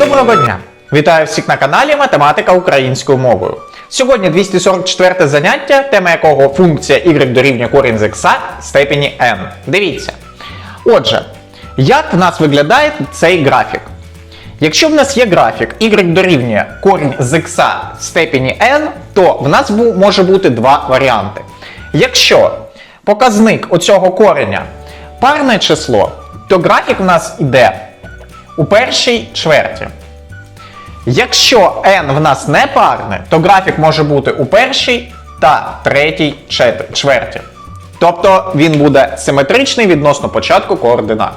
Доброго дня! Вітаю всіх на каналі Математика українською мовою. Сьогодні 244 заняття, тема якого функція y дорівнює корінь з х степені n. Дивіться. Отже, як в нас виглядає цей графік? Якщо в нас є графік y дорівнює корінь з х степені n, то в нас може бути два варіанти. Якщо показник оцього кореня парне число, то графік в нас йде у першій чверті. Якщо n в нас не парне, то графік може бути у першій та третій чверті. Тобто він буде симетричний відносно початку координат.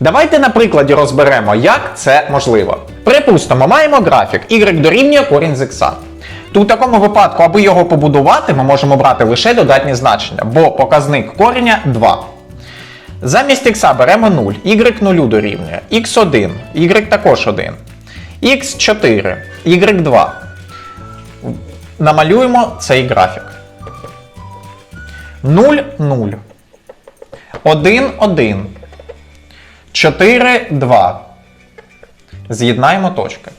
Давайте на прикладі розберемо, як це можливо. Припустимо, маємо графік y дорівнює корінь з х. То у такому випадку, аби його побудувати, ми можемо брати лише додатні значення, бо показник кореня 2. Замість х беремо 0, y 0 дорівнює, x1, y також 1, x4, y2. Намалюємо цей графік. 0, 0. 1, 1. 4, 2. З'єднаємо точки.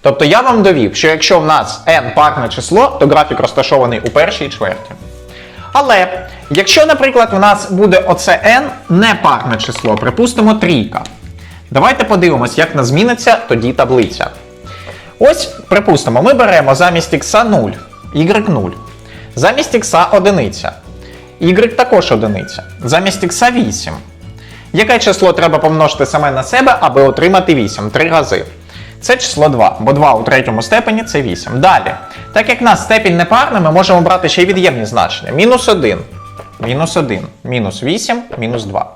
Тобто я вам довів, що якщо в нас n парне число, то графік розташований у першій чверті. Але якщо, наприклад, у нас буде оце n не парне число, припустимо трійка. Давайте подивимось, як нас зміниться тоді таблиця. Ось, припустимо, ми беремо замість x 0, y 0. Замість x одиниця. Y також одиниця. Замість x 8. Яке число треба помножити саме на себе, аби отримати 8? Три рази. Це число 2, бо 2 у третьому степені це 8. Далі. Так як в нас степінь непарна, ми можемо брати ще й від'ємні значення. Мінус 1, мінус 1, мінус 8, мінус 2.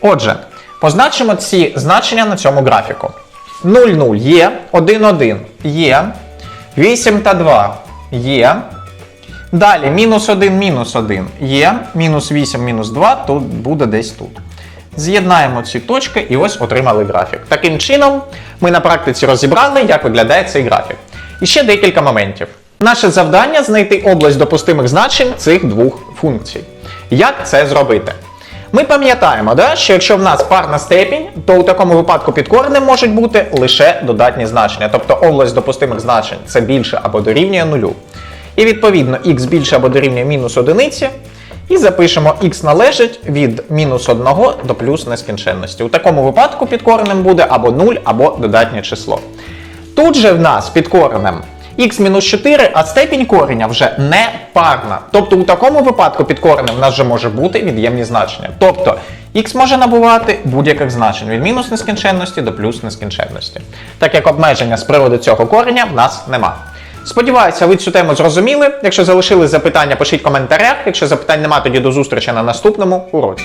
Отже, позначимо ці значення на цьому графіку. 0, 0 є, 1, 1 є, 8 та 2 є. Далі мінус 1, мінус 1 є, мінус 8, мінус 2 тут буде десь тут. З'єднаємо ці точки і ось отримали графік. Таким чином, ми на практиці розібрали, як виглядає цей графік. І ще декілька моментів. Наше завдання знайти область допустимих значень цих двох функцій. Як це зробити? Ми пам'ятаємо, да, що якщо в нас парна степінь, то у такому випадку під коренем можуть бути лише додатні значення. Тобто область допустимих значень це більше або дорівнює нулю. І відповідно х більше або дорівнює мінус одиниці. І запишемо х належить від мінус 1 до плюс нескінченності. У такому випадку під коренем буде або 0, або додатнє число. Тут же в нас під коренем х-4, а степінь кореня вже не парна. Тобто у такому випадку під коренем в нас вже може бути від'ємні значення. Тобто х може набувати будь-яких значень від мінус нескінченності до плюс нескінченності. Так як обмеження з приводу цього кореня в нас нема. Сподіваюся, ви цю тему зрозуміли. Якщо залишили запитання, пишіть в коментарях. Якщо запитань нема, тоді до зустрічі на наступному уроці.